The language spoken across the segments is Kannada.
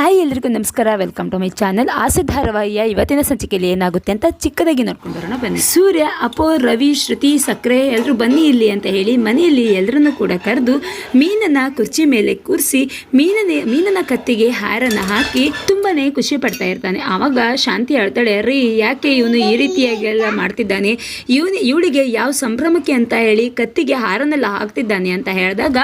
ಹಾಯ್ ಎಲ್ರಿಗೂ ನಮಸ್ಕಾರ. ವೆಲ್ಕಮ್ ಟು ಮೈ ಚಾನಲ್ ಆಸೆ ಧಾರಾವಾಹಿಯ ಇವತ್ತಿನ ಸಂಚಿಕೆಯಲ್ಲಿ ಏನಾಗುತ್ತೆ ಅಂತ ಚಿಕ್ಕದಾಗಿ ನೋಡ್ಕೊಂಡು ಬರೋಣ ಬನ್ನಿ. ಸೂರ್ಯ, ಅಪೋ, ರವಿ, ಶ್ರುತಿ ಸಕ್ಕರೆ ಎಲ್ಲರೂ ಬನ್ನಿ ಇಲ್ಲಿ ಅಂತ ಹೇಳಿ ಮನೆಯಲ್ಲಿ ಎಲ್ಲರನ್ನೂ ಕೂಡ ಕರೆದು ಮೀನನ್ನ ಕುರ್ಚಿ ಮೇಲೆ ಕೂರಿಸಿ ಮೀನನ ಮೀನನ ಕತ್ತಿಗೆ ಹಾರನ ಹಾಕಿ ತುಂಬಾನೇ ಖುಷಿ ಪಡ್ತಾ ಇರ್ತಾನೆ. ಆವಾಗ ಶಾಂತಿ ಹೇಳ್ತಾಳೆ ರೀ, ಯಾಕೆ ಇವನು ಈ ರೀತಿಯಾಗಿ ಎಲ್ಲ ಮಾಡ್ತಿದ್ದಾನೆ? ಇವನು, ಇವಳಿಗೆ ಯಾವ ಸಂಭ್ರಮಕ್ಕೆ ಅಂತ ಹೇಳಿ ಕತ್ತಿಗೆ ಹಾರನೆಲ್ಲ ಹಾಕ್ತಿದ್ದಾನೆ ಅಂತ ಹೇಳಿದಾಗ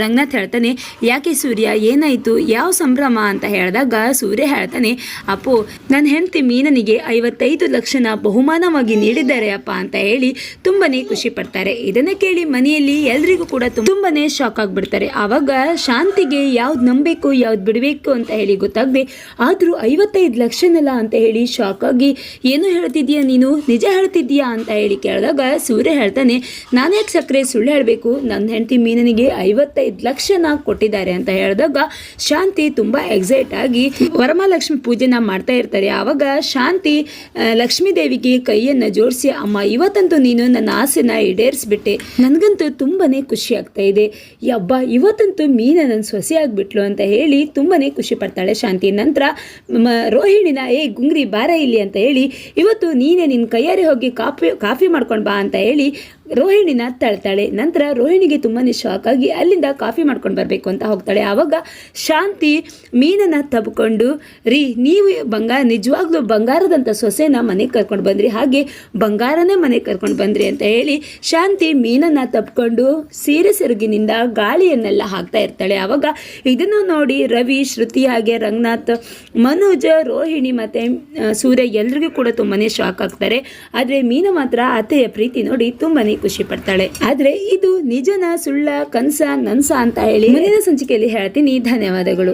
ರಂಗನಾಥ್ ಹೇಳ್ತಾನೆ, ಯಾಕೆ ಸೂರ್ಯ, ಏನಾಯಿತು? ಯಾವ ಸಂಭ್ರಮ? ಅಂತ ಹೇಳಿದಾಗ ಸೂರ್ಯ ಹೇಳ್ತಾನೆ, ಅಪ್ಪು ನನ್ನ ಹೆಂಡತಿ ಮೀನನಿಗೆ ಐವತ್ತೈದು ಲಕ್ಷನ ಬಹುಮಾನವಾಗಿ ನೀಡಿದ್ದಾರೆ ಅಪ್ಪ ಅಂತ ಹೇಳಿ ತುಂಬಾನೇ ಖುಷಿ ಪಡ್ತಾರೆ. ಇದನ್ನ ಕೇಳಿ ಮನೆಯಲ್ಲಿ ಎಲ್ರಿಗೂ ಕೂಡ ತುಂಬಾ, ತುಂಬಾನೇ ಶಾಕ್ ಆಗ್ಬಿಡ್ತಾರೆ. ಆವಾಗ ಶಾಂತಿಗೆ ಯಾವ್ದು ನಂಬಬೇಕು, ಯಾವ್ದು ಬಿಡಬೇಕು ಅಂತ ಹೇಳಿ ಗೊತ್ತಾಗದೆ ಆದ್ರೂ ಐವತ್ತೈದು ಲಕ್ಷನಲ್ಲ ಅಂತ ಹೇಳಿ ಶಾಕ್ ಆಗಿ, ಏನು ಹೇಳ್ತಿದ್ದೀಯಾ ನೀನು? ನಿಜ ಹೇಳ್ತಿದ್ದೀಯಾ? ಅಂತ ಹೇಳಿ ಕೇಳಿದಾಗ ಸೂರ್ಯ ಹೇಳ್ತಾನೆ, ನಾನು ಯಾಕೆ ಸಕ್ಕರೆ ಸುಳ್ಳು ಹೇಳಬೇಕು? ನನ್ನ ಹೆಂಡತಿ ಮೀನನಿಗೆ ಐವತ್ತೈದು ಲಕ್ಷನ ಕೊಟ್ಟಿದ್ದಾರೆ ಅಂತ ಹೇಳಿದಾಗ ಶಾಂತಿ ತುಂಬ ಎಕ್ಸೈಟ್ ಆಗಿ ವರಮಹಾಲಕ್ಷ್ಮಿ ಪೂಜೆನ ಮಾಡ್ತಾ ಇರ್ತಾರೆ. ಆವಾಗ ಶಾಂತಿ ಲಕ್ಷ್ಮೀ ದೇವಿಗೆ ಕೈಯನ್ನು ಜೋಡಿಸಿ, ಅಮ್ಮ, ಇವತ್ತಂತೂ ನೀನು ನನ್ನ ಆಸೆನ ಈಡೇರಿಸ್ಬಿಟ್ಟೆ. ನನಗಂತೂ ತುಂಬಾ ಖುಷಿ ಆಗ್ತಾ ಇದೆ. ಯಬ್ಬ, ಇವತ್ತಂತೂ ಮೀನ ನನ್ನ ಸೊಸೆ ಆಗಿಬಿಟ್ಲು ಅಂತ ಹೇಳಿ ತುಂಬಾ ಖುಷಿ ಪಡ್ತಾಳೆ ಶಾಂತಿ. ನಂತರ ರೋಹಿಣಿನ ಏ ಗುಂಗ್ರಿ ಬಾರ ಇಲ್ಲಿ ಅಂತ ಹೇಳಿ, ಇವತ್ತು ನೀನೇ ನಿನ್ನ ಕೈಯಾರೆ ಹೋಗಿ ಕಾಫಿ ಕಾಫಿ ಮಾಡ್ಕೊಂಡು ಬಾ ಅಂತ ಹೇಳಿ ರೋಹಿಣಿನ ತಳ್ತಾಳೆ. ನಂತರ ರೋಹಿಣಿಗೆ ತುಂಬಾ ಶಾಕ್ ಆಗಿ ಅಲ್ಲಿಂದ ಕಾಫಿ ಮಾಡ್ಕೊಂಡು ಬರಬೇಕು ಅಂತ ಹೋಗ್ತಾಳೆ. ಆವಾಗ ಶಾಂತಿ ಮೀನನ್ನು ತಬ್ಕೊಂಡು, ರೀ, ನೀವು ಬಂಗಾರ, ನಿಜವಾಗ್ಲೂ ಬಂಗಾರದಂಥ ಸೊಸೆನ ಮನೆಗೆ ಕರ್ಕೊಂಡು ಬಂದ್ರಿ. ಹಾಗೆ ಬಂಗಾರನೇ ಮನೆಗೆ ಕರ್ಕೊಂಡು ಬಂದ್ರಿ ಅಂತ ಹೇಳಿ ಶಾಂತಿ ಮೀನನ್ನು ತಬ್ಕೊಂಡು ಸೀರೆ ಸೆರಗಿನಿಂದ ಗಾಳಿಯನ್ನೆಲ್ಲ ಹಾಕ್ತಾ ಇರ್ತಾಳೆ. ಆವಾಗ ಇದನ್ನು ನೋಡಿ ರವಿ, ಶ್ರುತಿ ಹಾಗೆ ರಂಗನಾಥ್, ಮನೋಜ, ರೋಹಿಣಿ ಮತ್ತೆ ಸೂರ್ಯ ಎಲ್ರಿಗೂ ಕೂಡ ತುಂಬಾ ಶಾಕ್ ಆಗ್ತಾರೆ. ಆದರೆ ಮೀನು ಮಾತ್ರ ಅತ್ತೆಯ ಪ್ರೀತಿ ನೋಡಿ ತುಂಬಾನೇ ಖುಷಿ ಪಡ್ತಾಳೆ ಆದ್ರೆ ಇದು ನಿಜನ ಸುಳ್ಳ ಕನ್ಸ ನನ್ಸ ಅಂತ ಹೇಳಿ ಮುಂದಿನ ಸಂಚಿಕೆಯಲ್ಲಿ ಹೇಳ್ತೀನಿ ಧನ್ಯವಾದಗಳು.